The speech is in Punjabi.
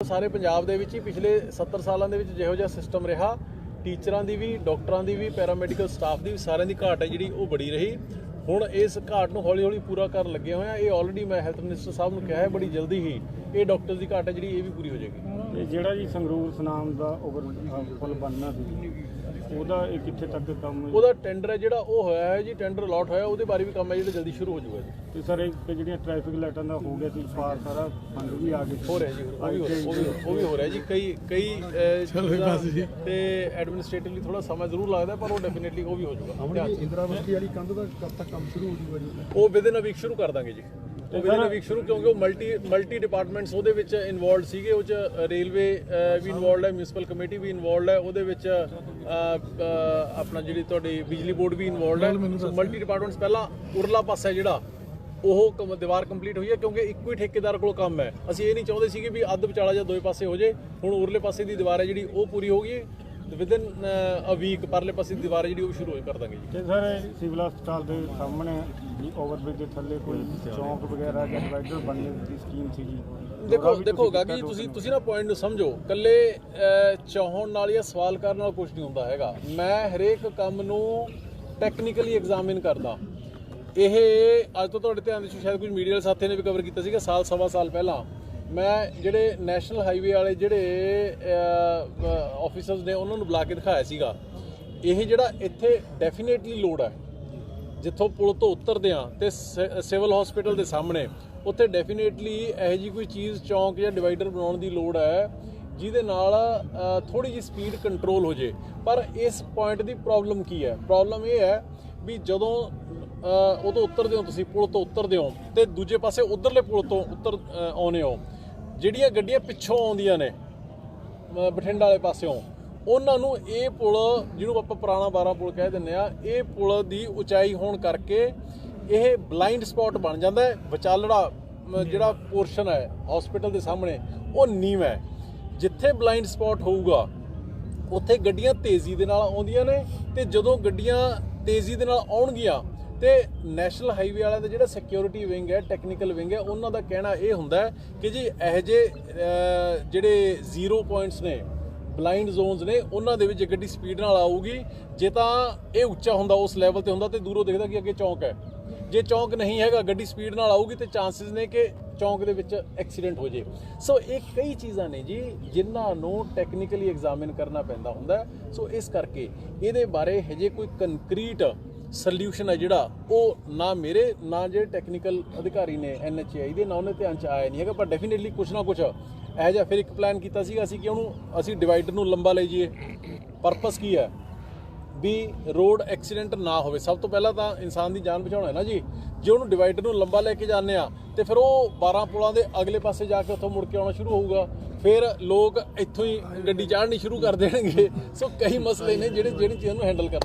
ਸਾਰੇ ਪੰਜਾਬ ਦੇ ਵਿੱਚ ਹੀ ਪਿਛਲੇ 70 ਸਾਲਾਂ ਦੇ ਵਿੱਚ ਜਿਹੋ ਜਿਹਾ ਸਿਸਟਮ ਰਿਹਾ, ਟੀਚਰਾਂ ਦੀ ਵੀ, ਡਾਕਟਰਾਂ ਦੀ ਵੀ ਪੈਰਾਮੈਡੀਕਲ ਸਟਾਫ ਦੀ ਵੀ ਸਾਰਿਆਂ ਦੀ ਘਾਟ ਹੈ ਜਿਹੜੀ ਉਹ ਬੜੀ ਰਹੀ। ਹੁਣ ਇਸ ਘਾਟ ਨੂੰ ਹੌਲੀ ਹੌਲੀ ਪੂਰਾ ਕਰਨ ਲੱਗੇ ਹੋਏ ਆ। ਇਹ ਆਲਰੇਡੀ ਮੈਂ ਹੈਲਥ ਮਿਨਿਸਟਰ ਸਾਹਿਬ ਨੂੰ ਕਿਹਾ ਹੈ ਬੜੀ ਜਲਦੀ ਹੀ ਇਹ ਡਾਕਟਰਸ ਦੀ ਘਾਟ ਹੈ ਜਿਹੜੀ ਇਹ ਵੀ ਪੂਰੀ ਹੋ ਜਾਏਗੀ। ਇਹ ਜਿਹੜਾ ਜੀ ਸੰਗਰੂਰ ਸੁਨਾਮ ਦਾ ਓਵਰ ਪੁਲ ਬਣਨਾ ਸੀ ਉਹਦਾ ਇਹ ਕਿੱਥੇ ਤੱਕ ਕੰਮ ਉਹਦਾ ਟੈਂਡਰ ਹੈ ਜਿਹੜਾ ਉਹ ਹੋਇਆ ਹੈ ਜੀ ਟੈਂਡਰ ਅਲਾਟ ਹੋਇਆ ਉਹਦੇ ਬਾਰੇ ਵੀ ਕੰਮ ਹੈ ਜਿਹੜਾ ਜਲਦੀ ਸ਼ੁਰੂ ਹੋ ਜਾਊਗਾ ਜੀ। ਤੇ ਸਰ ਇਹ ਤੇ ਜਿਹੜੀਆਂ ਟ੍ਰੈਫਿਕ ਲਾਈਟਾਂ ਦਾ ਹੋ ਗਿਆ ਸੀ ਪਾਰ ਸਾਰਾ ਫੰਡ ਵੀ ਆ ਗਏ ਹੋ ਰਿਹਾ ਜੀ ਉਹ ਵੀ ਹੋ ਰਿਹਾ- ਉਹ ਵੀ ਹੋ ਰਿਹਾ ਜੀ। ਕਈ ਕਈ ਤੇ ਐਡਮਿਨਿਸਟ੍ਰੇਟਿਵਲੀ ਥੋੜਾ ਸਮਾਂ ਜ਼ਰੂਰ ਲੱਗਦਾ ਪਰ ਉਹ ਡੈਫੀਨਿਟਲੀ ਉਹ ਵੀ ਹੋ ਜਾਊਗਾ। ਇੰਦਰਾਵਤੀ ਵਾਲੀ ਕੰਧ ਦਾ ਕਦ ਤੱਕ ਕੰਮ ਸ਼ੁਰੂ ਹੋ ਜੂਗਾ ਜੀ। ਉਹ ਵਿਦਿਨ ਅ ਵੀਕ ਸ਼ੁਰੂ ਕਰ ਦਾਂਗੇ ਜੀ। ਉਹ ਵਿਦਿਨ ਅ ਵੀਕ ਸ਼ੁਰੂ ਕਿਉਂਕਿ ਉਹ ਮਲਟੀ ਮਲਟੀ ਡਿਪਾਰਟਮੈਂਟਸ ਉਹਦੇ ਵਿੱਚ ਇਨਵੋਲਡ ਸੀਗੇ ਉਹ ਚ ਰੇਲਵੇ ਵੀ ਇਨਵੋਲਡ ਹੈ ਮਿਊਨਿਸਪਲ ਕਮੇਟੀ ਵੀ ਇਨਵੋਲਡ ਹੈ ਉਹਦੇ ਵਿੱਚ ਆਪਣਾ ਜਿਹੜੀ ਤੁਹਾਡੀ ਬਿਜਲੀ ਬੋਰਡ ਵੀ ਇਨਵੋਲਡ ਹੈ। ਮਲਟੀ ਡਿਪਾਰਟਮੈਂਟਸ ਪਹਿਲਾਂ ਉਰਲਾ ਪਾਸਾ ਜਿਹੜਾ ਉਹ ਕਮ- ਦੀਵਾਰ ਕੰਪਲੀਟ ਹੋਈ ਹੈ ਕਿਉਂਕਿ ਇੱਕੋ ਹੀ ਠੇਕੇਦਾਰ ਕੋਲ ਕੰਮ ਹੈ। ਅਸੀਂ ਇਹ ਨਹੀਂ ਚਾਹੁੰਦੇ ਸੀਗੇ ਵੀ ਅੱਧ ਵਿਚਾਲਾ ਜਾਂ ਦੋਵੇਂ ਪਾਸੇ ਹੋ ਜੇ ਹੁਣ ਉਰਲੇ ਪਾਸੇ ਦੀ ਦੀਵਾਰ ਹੈ ਜਿਹੜੀ ਉਹ ਪੂਰੀ ਹੋ ਗਈ ਵਿਦਿਨ ਅ ਵੀਕ ਪਰਲੇ ਪਾਸੇ ਦੀ ਦੀਵਾਰ ਜਿਹੜੀ ਉਹ ਸ਼ੁਰੂ ਹੋ ਕਰ ਦਾਂਗੇ ਜੀ। ਤੇ ਸਰ ਇਹ ਸਿਵਲ ਹਸਪਤਾਲ ਦੇ ਸਾਹਮਣੇ ਓਵਰਬ੍ਰਿਜ ਦੇ ਥੱਲੇ ਕੋਈ ਚੌਂਕ ਵਗੈਰਾ ਜਾਂ ਡਿਵਾਈਡਰ ਬਣਨੇ ਦੀ ਸਕੀਮ ਸੀਗੀ? ਦੇਖੋ ਦੇਖੋ ਗਾਗੀ ਤੁਸੀਂ ਤੁਸੀਂ ਨਾ ਪੁਆਇੰਟ ਨੂੰ ਸਮਝੋ। ਕੱਲੇ ਚਾਹਣ ਨਾਲ ਜਾਂ ਸਵਾਲ ਕਰਨ ਨਾਲ ਕੁਝ ਨਹੀਂ ਹੁੰਦਾ ਹੈਗਾ। ਮੈਂ ਹਰੇਕ ਕੰਮ ਨੂੰ ਟੈਕਨੀਕਲੀ ਐਗਜ਼ਾਮਿਨ ਕਰਦਾ। ਇਹ ਅੱਜ ਤੋਂ ਤੁਹਾਡੇ ਧਿਆਨ ਵਿੱਚ ਸ਼ਾਇਦ ਕੁਝ ਮੀਡੀਆ ਦੇ ਸਾਥੀਆਂ ਨੇ ਵੀ ਕਵਰ ਕੀਤਾ ਸੀਗਾ ਸਾਲ ਸਵਾ ਸਾਲ ਪਹਿਲਾਂ। ਮੈਂ ਜਿਹੜੇ ਨੈਸ਼ਨਲ ਹਾਈਵੇ ਵਾਲੇ ਜਿਹੜੇ ਆਫੀਸਰਸ ਨੇ ਉਹਨਾਂ ਨੂੰ ਬੁਲਾ ਕੇ ਦਿਖਾਇਆ ਸੀਗਾ। ਇਹ ਜਿਹੜਾ ਇੱਥੇ ਡੈਫੀਨੇਟਲੀ ਲੋਡ ਹੈ। ਜਿੱਥੋਂ ਪੁਲ ਤੋਂ ਉਤਰਦੇ ਆ ਤੇ ਸ- ਸਿਵਲ ਹਸਪੀਟਲ ਦੇ ਸਾਹਮਣੇ ਉੱਥੇ ਡੈਫੀਨੇਟਲੀ ਇਹੋ ਜੀ ਕੋਈ ਚੀਜ਼ ਚੌਂਕ ਜਾਂ ਡਿਵਾਈਡਰ ਬਣਾਉਣ ਦੀ ਲੋੜ ਹੈ ਜਿਹਦੇ ਨਾਲ ਥੋੜੀ ਜੀ ਸਪੀਡ ਕੰਟਰੋਲ ਹੋ ਜੇ। ਪਰ ਇਸ ਪੁਆਇੰਟ ਦੀ ਪ੍ਰੋਬਲਮ ਕੀ ਹੈ? ਪ੍ਰੋਬਲਮ ਇਹ ਹੈ ਵੀ ਜਦੋਂ ਉਦੋਂ ਉਤਰਦੇ ਹੋ ਤੁਸੀਂ ਪੁਲ ਤੋਂ ਉਤਰਦੇ ਹੋ ਤੇ ਦੂਜੇ ਪਾਸੇ ਉਧਰਲੇ ਪੁਲ ਤੋਂ ਉੱਤਰ ਅ, ਆਉਂਦੇ ਹੋ ਜਿਹੜੀਆਂ ਗੱਡੀਆਂ ਪਿੱਛੋਂ ਆਉਂਦੀਆਂ ਨੇ ਬਠਿੰਡਾ ਵਾਲੇ ਪਾਸਿਓਂ ਉਹਨਾਂ ਨੂੰ ਇਹ ਪੁਲ ਜਿਹਨੂੰ ਆਪਾਂ ਪੁਰਾਣਾ 12 ਪੁਲ ਕਹਿ ਦਿੰਦੇ ਆ ਇਹ ਪੁਲ ਦੀ ਉਚਾਈ ਹੋਣ ਕਰਕੇ ਇਹ ਬਲਾਈਂਡ ਸਪੌਟ ਬਣ ਜਾਂਦਾ ਹੈ। ਵਿਚਾਲੜਾ ਜਿਹੜਾ ਪੋਰਸ਼ਨ ਹੈ ਹਸਪੀਟਲ ਦੇ ਸਾਹਮਣੇ ਉਹ ਨੀਵਾਂ ਹੈ। ਜਿੱਥੇ ਬਲਾਈਂਡ ਸਪੌਟ ਹੋਊਗਾ ਉੱਥੇ ਗੱਡੀਆਂ ਤੇਜ਼ੀ ਦੇ ਨਾਲ ਆਉਂਦੀਆਂ ਨੇ ਤੇ ਜਦੋਂ ਗੱਡੀਆਂ ਤੇਜ਼ੀ ਦੇ ਨਾਲ ਆਉਣਗੀਆਂ ਤੇ ਨੈਸ਼ਨਲ ਹਾਈਵੇ ਵਾਲਿਆਂ ਦਾ ਜਿਹੜਾ ਸਿਕਿਉਰਿਟੀ ਵਿੰਗ ਹੈ ਟੈਕਨੀਕਲ ਵਿੰਗ ਹੈ, ਉਹਨਾਂ ਦਾ ਕਹਿਣਾ ਇਹ ਹੁੰਦਾ ਹੈ ਕਿ ਜੀ ਇਹ ਜੇ ਜਿਹੜੇ ਜ਼ੀਰੋ ਪੁਆਇੰਟਸ ਨੇ ਬਲਾਈਂਡ ਜ਼ੋਨਸ ਨੇ, ਉਹਨਾਂ ਦੇ ਵਿੱਚ ਜੇ ਗੱਡੀ ਸਪੀਡ ਨਾਲ ਆਊਗੀ। ਜੇ ਤਾਂ ਇਹ ਉੱਚਾ ਹੁੰਦਾ, ਉਸ ਲੈਵਲ ਤੇ ਹੁੰਦਾ, ਤੇ ਦੂਰੋਂ ਦੇਖਦਾ ਕਿ ਅੱਗੇ ਚੌਂਕ ਹੈ। ਜੇ ਚੌਂਕ ਨਹੀਂ ਹੈਗਾ, ਗੱਡੀ ਸਪੀਡ ਨਾਲ ਆਊਗੀ ਤੇ ਚਾਂਸਸ ਨੇ ਕਿ ਚੌਂਕ ਦੇ ਵਿੱਚ ਐਕਸੀਡੈਂਟ ਹੋ ਜੇ। ਸੋ ਇਹ ਕਈ ਚੀਜ਼ਾਂ ਨੇ ਜੀ, ਜਿਨ੍ਹਾਂ ਨੂੰ ਟੈਕਨੀਕਲੀ ਐਗਜ਼ਾਮਿਨ ਕਰਨਾ ਪੈਂਦਾ ਹੁੰਦਾ। ਸੋ ਇਸ ਕਰਕੇ ਇਹਦੇ ਬਾਰੇ ਹਜੇ ਕੋਈ ਕੰਕਰੀਟ ਸੋਲੂਸ਼ਨ ਹੈ ਜਿਹੜਾ ਉਹ ਨਾ ਮੇਰੇ, ਨਾ ਜਿਹੜੇ ਟੈਕਨੀਕਲ ਅਧਿਕਾਰੀ ਨੇ ਐਨਐਚਆਈ ਦੇ, ਨਾ ਉਹਨੇ ਧਿਆਨ ਚ ਆਇਆ ਨਹੀਂ ਹੈਗਾ ਪਰ ਡੈਫੀਨਿਟਲੀ ਕੁਛ ਨਾ ਕੁਛ ਇਹੋ ਜਿਹਾ ਫਿਰ ਇੱਕ ਪਲਾਨ ਕੀਤਾ ਸੀਗਾ ਅਸੀਂ ਕਿ ਉਹਨੂੰ ਅਸੀਂ ਡਿਵਾਈਡਰ ਨੂੰ ਲੰਬਾ ਲੈ ਜਾਈਏ। ਪਰਪਸ ਕੀ ਹੈ? ਵੀ ਰੋਡ ਐਕਸੀਡੈਂਟ ਨਾ ਹੋਵੇ। ਸਭ ਤੋਂ ਪਹਿਲਾਂ ਤਾਂ ਇਨਸਾਨ ਦੀ ਜਾਨ ਬਚਾਉਣਾ ਹੈ ਨਾ ਜੀ। ਜੇ ਉਹਨੂੰ ਡਿਵਾਈਡਰ ਨੂੰ ਲੰਬਾ ਲੈ ਕੇ ਜਾਂਦੇ ਆ ਤੇ ਫਿਰ ਉਹ 12 ਪੁਲਾਂ ਦੇ ਅਗਲੇ ਪਾਸੇ ਜਾ ਕੇ ਉੱਥੋਂ ਮੁੜ ਕੇ ਆਉਣਾ ਸ਼ੁਰੂ ਹੋਊਗਾ। ਫਿਰ ਲੋਕ ਇੱਥੋਂ ਹੀ ਗੱਡੀ ਚਾੜਨੀ ਸ਼ੁਰੂ ਕਰ ਦੇਣਗੇ। ਸੋ ਕਈ ਮਸਲੇ ਨੇ ਜਿਹੜੇ ਜਿਹੜੀ ਚੀਜ਼ ਨੂੰ ਹੈਂਡਲ ਕਰ